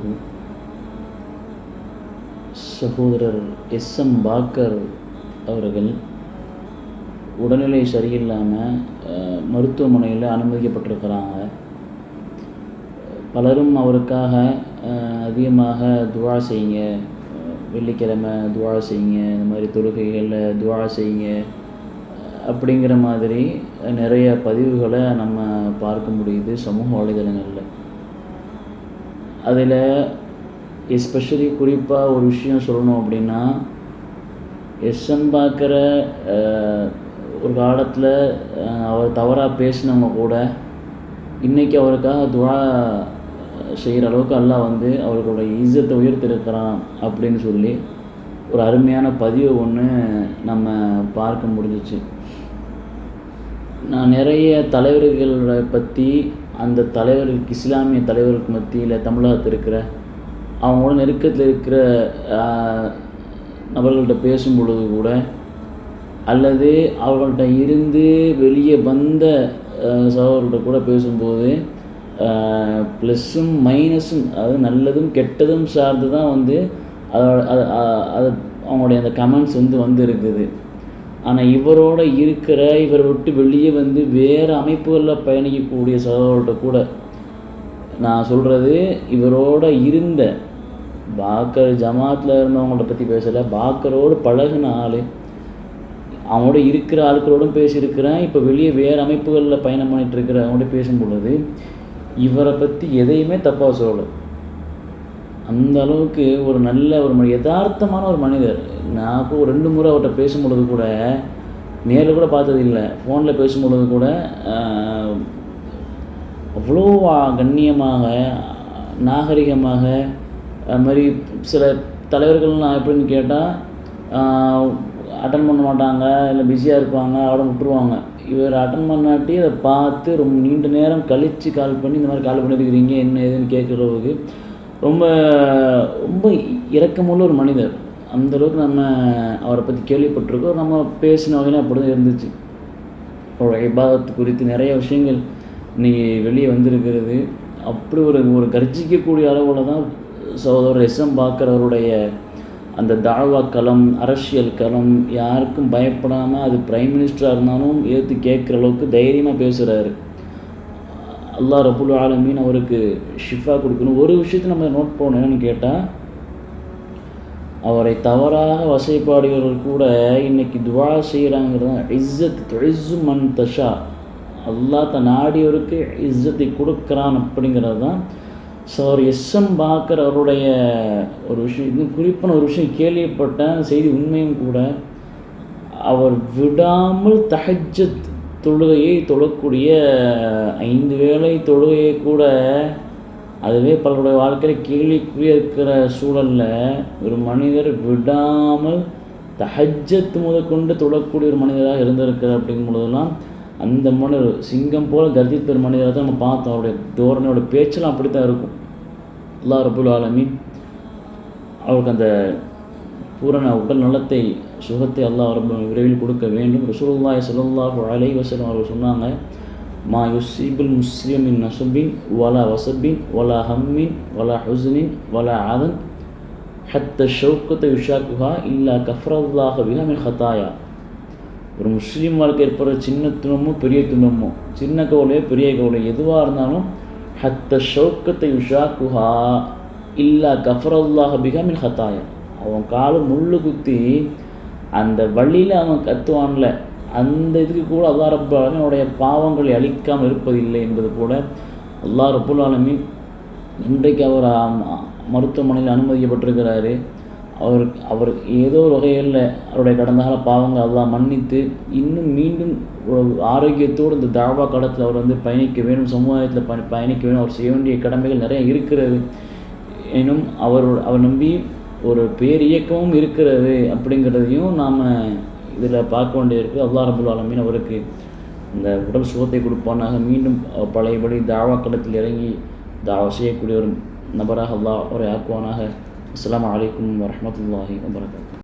அவர்களும் சகோதரர் S M Bhaker அவர்கள் உடல்நிலை சரியில்லாமல் மருத்துவமனையில் அனுமதிக்கப்பட்டிருக்கிறாங்க. பலரும் அவருக்காக அதிகமாக துவா செய்யுங்க. வெள்ளிக்கிழமை துவா செய்யுங்க. இந்த மாதிரி தொழுகைகளில் துவா செய்யுங்க. அப்படிங்கிற மாதிரி நிறைய பதிவுகளை நம்ம பார்க்க முடியுது சமூக வலைதளங்களில். அதில் எஸ்பெஷலி குறிப்பாக ஒரு விஷயம் சொல்லணும் அப்படின்னா எஸ்எம் பார்க்குற ஒரு காலத்தில் அவர் தவறாக பேசினவங்க கூட இன்றைக்கி அவருக்காக துவா செய்கிற அளவுக்கு அல்லாஹ் வந்து அவர்களோட இஜத்தை உயர்த்திருக்கிறான் அப்படின்னு சொல்லி ஒரு அருமையான பதிவு ஒன்று நம்ம பார்க்க முடிஞ்சிச்சு. நான் நிறைய தலைவர்களை பற்றி அந்த தலைவர்களுக்கு இஸ்லாமிய தலைவர்களுக்கு மத்தியில் தமிழகத்தில் இருக்கிற அவங்களோட நெருக்கத்தில் இருக்கிற நபர்கள்ட்ட பேசும் பொழுது கூட அல்லது அவர்கள்ட்ட இருந்து வெளியே வந்த ஆஹ், சகோதரர்கள்ட்ட கூட பேசும்போது ப்ளஸ்ஸும் மைனஸும் அதாவது நல்லதும் கெட்டதும் சார்ந்து தான் வந்து அதோட அது அவங்களுடைய அந்த கமெண்ட்ஸ் வந்து வந்து இருக்குது ஆனால் இவரோட இருக்கிற இவரை விட்டு வெளியே வந்து வேறு அமைப்புகளில் பயணிக்கக்கூடிய சகோதரர்கிட்ட கூட நான் சொல்கிறது இவரோட இருந்த பாக்கர் ஜமாத்தில் இருந்தவங்கள்ட்ட பற்றி பேசலை. பாக்கரோடு பழகுன ஆள் அவனோட இருக்கிற ஆட்களோடும் பேசியிருக்கிறேன். இப்போ வெளியே வேறு அமைப்புகளில் பயணம் பண்ணிட்டு இருக்கிற பேசும் பொழுது இவரை பற்றி எதையுமே தப்பாக சொல்லலை. அந்த அளவுக்கு ஒரு நல்ல ஒரு மனி யதார்த்தமான ஒரு மனிதர். நான் கூட ஒரு ரெண்டு முறை அவர்கிட்ட பேசும் பொழுது கூட நேரில் கூட பார்த்தது இல்லை. ஃபோனில் பேசும் பொழுது கூட அவ்வளோ கண்ணியமாக நாகரிகமாக அது மாதிரி சில தலைவர்கள்லாம் எப்படின்னு கேட்டால் அட்டன் பண்ண மாட்டாங்க இல்லை பிஸியாக இருப்பாங்க அவட விட்டுருவாங்க. இவர் அட்டன் பண்ணாட்டி அதை பார்த்து ரொம்ப நீண்ட நேரம் கழித்து கால் பண்ணி இந்த மாதிரி கால் பண்ணியிருக்கிறீங்க என்ன ஏதுன்னு கேட்குறவுக்கு ரொம்ப ரொம்ப இரக்கமுள்ள ஒரு மனிதர். அந்த அளவுக்கு நம்ம அவரை பற்றி கேள்விப்பட்டிருக்கோம். நம்ம பேசின வகையில் அப்படி தான் இருந்துச்சு. அவரோட பாதத்து குறித்து நிறைய விஷயங்கள் இன்னைக்கு வெளியே வந்திருக்கிறது. அப்படி ஒரு ஒரு கர்ஜிக்கக்கூடிய அளவில் தான் சகோதரர் எஸ்எம் பாக்கரவருடைய அந்த தாழ்வா களம் அரசியல் களம் யாருக்கும் பயப்படாமல் அது பிரைம் மினிஸ்டராக இருந்தாலும் ஏற்று கேட்குற அளவுக்கு தைரியமாக பேசுகிறாரு அல்லாஹ் ரபுல் ஆலமீன் அவருக்கு ஷிஃபா கொடுக்கணும். ஒரு விஷயத்தை நம்ம நோட் பண்ணணும். என்னன்னு கேட்டால் அவரை தவறாக வசைப்பாடியவர்கள் கூட இன்னைக்கு துவா செய்கிறாங்கிறது தான் இஸ்ஸத் துஇஸ்ஸு மன் தஷா. அல்லா தன் ஆடியோருக்கு இஸ்ஸத்தை கொடுக்குறான் அப்படிங்கிறது தான் ஸோ அவர் எஸ்எம் பாக்கர் அவருடைய ஒரு விஷயம் இது குறிப்பான ஒரு விஷயம் கேள்விப்பட்டேன் செய்தி உண்மையும் கூட அவர் விடாமல் தஹஜத் தொழுகையை தொழக்கூடிய ஐந்து வேளை தொழுகையை கூட அதுவே பலருடைய வாழ்க்கையில் கேள்விக்குரிய இருக்கிற சூழலில் ஒரு மனிதர் விடாமல் தஹஜத்து முதற்கொண்டு தொழக்கூடிய ஒரு மனிதராக இருந்திருக்கிறார் அப்படிங்கும் பொழுதெல்லாம் அந்த மனிதர் சிங்கம் போல கர்ஜித்த ஒரு மனிதராக தான் நம்ம பார்த்தோம். அவருடைய தோரணையோட பேச்செல்லாம் அப்படி தான் இருக்கும். எல்லா ரபுல் ஆலமி அவருக்கு அந்த பூரண உடல் நலத்தை சுகத்தை அல்லாஹ் ரொம்ப விரைவில் கொடுக்க வேண்டும். ரசூலுல்லாஹி ஸல்லல்லாஹு அலை வசலம் அவர்கள் சொன்னாங்க மா யுஸீபுல் முஸ்லிமின் நசுபின் வலா வசபின் வலா ஹம்மின் வலா ஹுசனின் வலா ஆதன் ஹத்த ஷௌக்கத்தை யுஷாக்குஹா இல்லா கஃப்ரல்லாஹ பிஹா மின் ஹதாயா ஒரு முஸ்லீம் வாழ்க்கை ஏற்படுற சின்ன துன்பமோ பெரிய துன்பமோ சின்ன கவலையோ பெரிய கவலை எதுவாக இருந்தாலும் ஹத்த ஷௌக்கத்தை யுஷாக்குஹா இல்லா கஃபரல்லாஹ பிகா மின் ஹத்தாயா அவன் காலை முள்ளு குத்தி அந்த வழியில் அவன் கத்துவான்ல. அந்த இதுக்கு கூட அல்லா ரப்பு அவனுடைய பாவங்களை அழிக்காமல் இருப்பதில்லை என்பது கூட அல்லா ரப்புல் ஆலமின் இன்றைக்கு அவர் மருத்துவமனையில் அனுமதிக்கப்பட்டிருக்கிறாரு. அவர் அவர் ஏதோ ஒரு வகையில் அவருடைய கடந்த கால பாவங்கள் எல்லாம் மன்னித்து இன்னும் மீண்டும் ஆரோக்கியத்தோடு இந்த தாவா காலத்தில் அவர் வந்து பயணிக்க வேணும் சமுதாயத்தில் ப பயணிக்க வேணும் அவர் செய்ய வேண்டிய கடமைகள் நிறைய இருக்கிறது. எனும் அவர் அவர் நம்பி ஒரு பேர் இயக்கமும் இருக்கிறது அப்படிங்கிறதையும் நாம் இதில் பார்க்க வேண்டியிருக்கு. அல்லாஹ் ரபுல் ஆலமீன் அவருக்கு இந்த உடல் சுகத்தை கொடுப்பானாக. மீண்டும் பழையபடி தாவா களத்தில் இறங்கி தாவா செய்யக்கூடிய ஒரு நபராக அல்லாஹ் அவரை ஆக்குவானாக. அஸ்லாம் வலைக்கம் வரமத்துல்லாஹி வபரகாத்துஹு